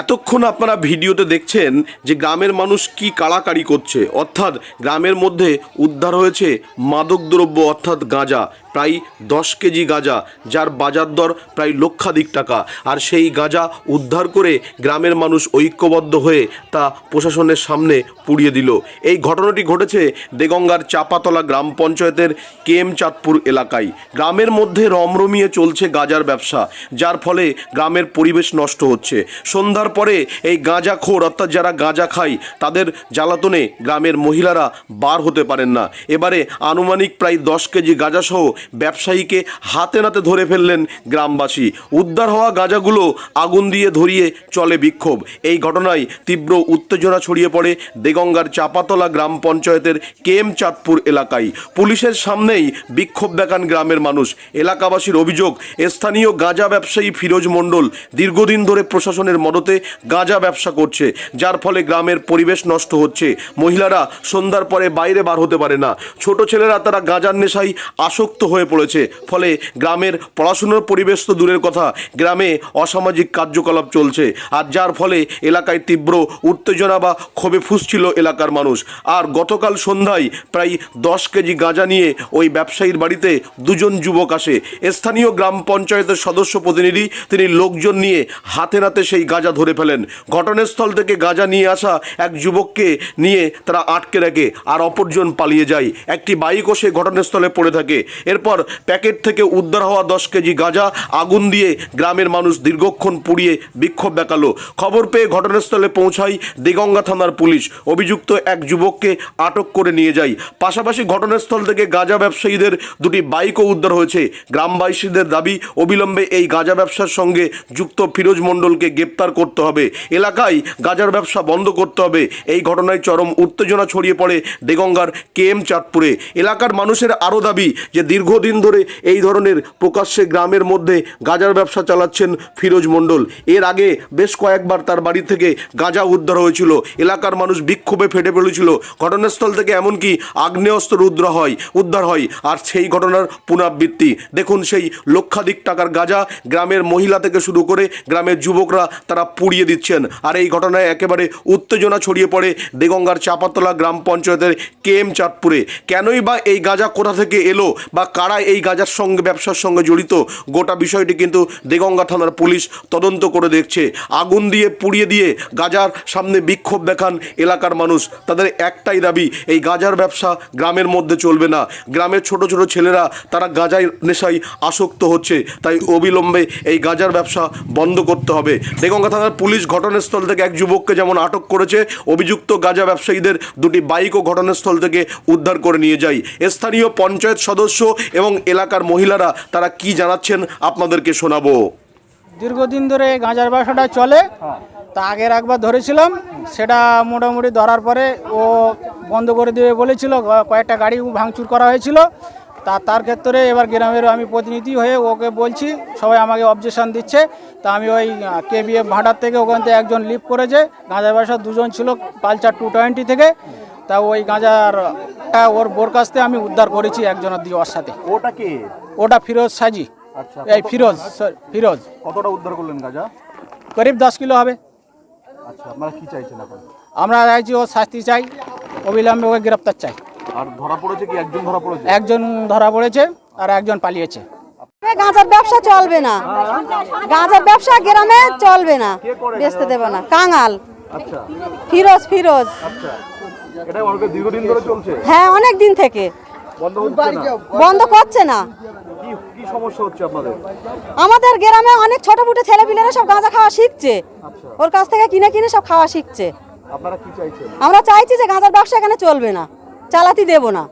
এতক্ষণ আপনারা ভিডিওতে দেখছেন যে গ্রামের মানুষ কি কাড়াকাড়ি করছে। অর্থাৎ গ্রামের মধ্যে উদ্ধার হয়েছে মাদকদ্রব্য, অর্থাৎ গাঁজা। প্রায় দশ কেজি গাঁজা, যার বাজার দর প্রায় লক্ষাধিক টাকা। আর সেই গাঁজা উদ্ধার করে গ্রামের মানুষ ঐক্যবদ্ধ হয়ে তা প্রশাসনের সামনে পুড়িয়ে দিল। এই ঘটনাটি ঘটেছে দেগঙ্গার চাপাতলা গ্রাম পঞ্চায়েতের কেএম চাঁদপুর এলাকায়। গ্রামের মধ্যে রমরমিয়ে চলছে গাঁজার ব্যবসা, যার ফলে গ্রামের পরিবেশ নষ্ট হচ্ছে। সন্ধ্যার পরে এই গাঁজা খোর, অর্থাৎ যারা গাঁজা খায়, তাদের জ্বালাতনে গ্রামের মহিলারা বার হতে পারেন না। এবারে আনুমানিক প্রায় দশ কেজি গাঁজাসহ ব্যবসায়ীকে হাতে নাতে ধরে ফেললেন গ্রামবাসী। উদ্ধার হওয়া গাঁজাগুলো আগুন দিয়ে ধরিয়ে চলে বিক্ষোভ। এই ঘটনায় তীব্র উত্তেজনা ছড়িয়ে পড়ে দেগঙ্গার চাপাতলা গ্রাম পঞ্চায়েতের কেএম চাঁদপুর এলাকায়। পুলিশের সামনেই বিক্ষোভ দেখান গ্রামের মানুষ। এলাকাবাসীর অভিযোগ, স্থানীয় গাঁজা ব্যবসায়ী ফিরোজ মণ্ডল দীর্ঘদিন ধরে প্রশাসনের মদতে গাঁজা ব্যবসা করছে, যার ফলে গ্রামের পরিবেশ নষ্ট হচ্ছে। মহিলারা সন্ধ্যার পরে বাইরে বার হতে পারে না। ছোট ছেলেরা তারা গাঁজার নেশায় আসক্ত হয়ে পড়েছে। ফলে গ্রামের পড়াশুনোর পরিবেশ তো দূরের কথা, গ্রামে অসামাজিক কার্যকলাপ চলছে। আর যার ফলে এলাকায় তীব্র উত্তেজনা বা ক্ষোভে ফুসছিল এলাকার মানুষ। আর গতকাল সন্ধ্যায় প্রায় দশ কেজি গাঁজা নিয়ে ওই ব্যবসায়ীর বাড়িতে দুজন যুবক আসে। স্থানীয় গ্রাম পঞ্চায়েতের সদস্য প্রতিনিধি তিনি লোকজন নিয়ে হাতে নাতে সেই গাঁজা ধরে ফেলেন। ঘটনাস্থল থেকে গাঁজা নিয়ে আসা এক যুবককে নিয়ে তারা আটকে রাখে আর অপরজন পালিয়ে যায়। একটি বাইকও সে ঘটনাস্থলে পড়ে থাকে। এরপর প্যাকেট থেকে উদ্ধার হওয়া দশ কেজি গাঁজা আগুন দিয়ে গ্রামের মানুষ দীর্ঘক্ষণ পুড়িয়ে বিক্ষোভ দেখাল। খবর পেয়ে ঘটনাস্থলে পৌঁছায় দিগঙ্গা থানার পুলিশ। অভিযুক্ত এক যুবককে আটক করে নিয়ে যায়। পাশাপাশি ঘটনাস্থল থেকে গাঁজা ব্যবসায়ীদের দুটি বাইকও উদ্ধার হয়েছে। গ্রামবাসীদের দাবি, অবিলম্বে এই গাঁজা ব্যবসার সঙ্গে যুক্ত ফিরোজ মণ্ডলকে গ্রেপ্তার করতে হবে। এলাকায় গাঁজার ব্যবসা বন্ধ করতে হবে। এই ঘটনায় চরম উত্তেজনা ছড়িয়ে পড়ে দেগঙ্গার কেএম চাঁদপুরে। এলাকার মানুষের আরও দাবি যে দীর্ঘদিন ধরে এই ধরনের প্রকাশ্যে গ্রামের মধ্যে গাঁজার ব্যবসা চালাচ্ছেন ফিরোজ মণ্ডল। এর আগে বেশ কয়েকবার তার বাড়ি থেকে গাঁজা উদ্ধার হয়েছিল। এলাকার মানুষ বিক্ষোভে ফেটে পড়েছিল। ঘটনাস্থল থেকে এমনকি আগ্নেয়াস্ত্র উদ্ধার হয় উদ্ধার হয় আর সেই ঘটনার পুনরাবৃত্তি। দেখুন সেই লক্ষাধিক টাকার গাঁজা গ্রামের মহিলা থেকে শুরু করে গ্রামের যুবকরা তারা পুড়িয়ে দিচ্ছেন। আর এই ঘটনায় একেবারে উত্তেজনা ছড়িয়ে পড়ে দেগঙ্গার চাপাতলা গ্রাম পঞ্চায়েতের কে এম চাঁদপুরে। কেনই বা এই গাঁজা কোথা থেকে এলো বা কারা এই গাঁজার সঙ্গে, ব্যবসার সঙ্গে জড়িত? গোটা বিষয়টি কিন্তু দেগঙ্গা থানার পুলিশ তদন্ত করে দেখছে। আগুন দিয়ে পুড়িয়ে দিয়ে গাজার সামনে বিক্ষোভ দেখান এলাকার মানুষ। তাদের একটাই দাবি, এই গাজার ব্যবসা গ্রামের মধ্যে চলবে না। গ্রামের ছোট ছোট ছেলেরা, তারা গাজায় নেশায় আসক্ত হচ্ছে। তাই অবিলম্বে এই গাজার ব্যবসা বন্ধ করতে হবে। দেগঙ্গা থানার পুলিশ ঘটনাস্থল থেকে এক যুবককে যেমন আটক করেছে, অভিযুক্ত গাজা ব্যবসায়ীদের দুটি বাইকও ঘটনাস্থল থেকে উদ্ধার করে নিয়ে যায়। স্থানীয় পঞ্চায়েত সদস্য এবং এলাকার মহিলারা তারা কি জানাচ্ছেন আপনাদেরকে শোনাবো? দীর্ঘদিন ধরে গাঁজার ব্যবসাটা চলে, তা আগের একবার ধরেছিলাম, সেটা মোটামুটি ধরার পরে ও বন্ধ করে দেবে বলেছিল, কয়েকটা গাড়ি ভাঙচুর করা হয়েছিল, তা তার ক্ষেত্রে এবার গ্রামের আমি প্রতিনিধি হয়ে ওকে বলছি, সবাই আমাকে অবজেকশন দিচ্ছে, তা আমি ওই কেবিএফ ভাটার থেকে ওখান থেকে একজন লিভ করেছে, গাঁজার ব্যবসা দুজন ছিল পালচার টু টোয়েন্টি থেকে তা ওই গাঁজার ওর বোর কাছ থেকে আমি উদ্ধার করেছি একজনের দিয়ে ওর সাথে। ওটা কে? ওটা ফিরোজ সাজি। আচ্ছা এই ফিরোজ ফিরোজ। কতটা উদ্ধার করলেন গাজা? করিব দশ কিলো হবে। আচ্ছা আপনারা কি চাইছেন এখন? আমরা চাইছি ও শাস্তি চাই অবিলম্বে ওকে গ্রেপ্তার চাই। আর ধরা পড়েছে কি? একজন ধরা পড়েছে? একজন ধরা পড়েছে আর একজন পালিয়েছে। গাঁজার ব্যবসা চলবে না। গাঁজার ব্যবসা গ্রামে চলবে না। বেচতে দেবে না। কাঙাল। আচ্ছা। ফিরোজ ফিরোজ। আচ্ছা। এটা অনেক দীর্ঘদিন ধরে চলছে? হ্যাঁ অনেক দিন থেকে। বন্ধ হচ্ছে না? বন্ধ করছে না। কি কি সমস্যা হচ্ছে আপনাদের? আমাদের গ্রামে অনেক ছোট ফুটে ছেলেপিলেরা সব গাঁজা খাওয়া শিখছে। আচ্ছা। ওর কাছ থেকে কিনে কিনে সব খাওয়া শিখছে। আপনারা কি চাইছেন? আমরা চাইছি যে গাঁজার ব্যবসা এখানে চলবে না। চালাতে দেব না।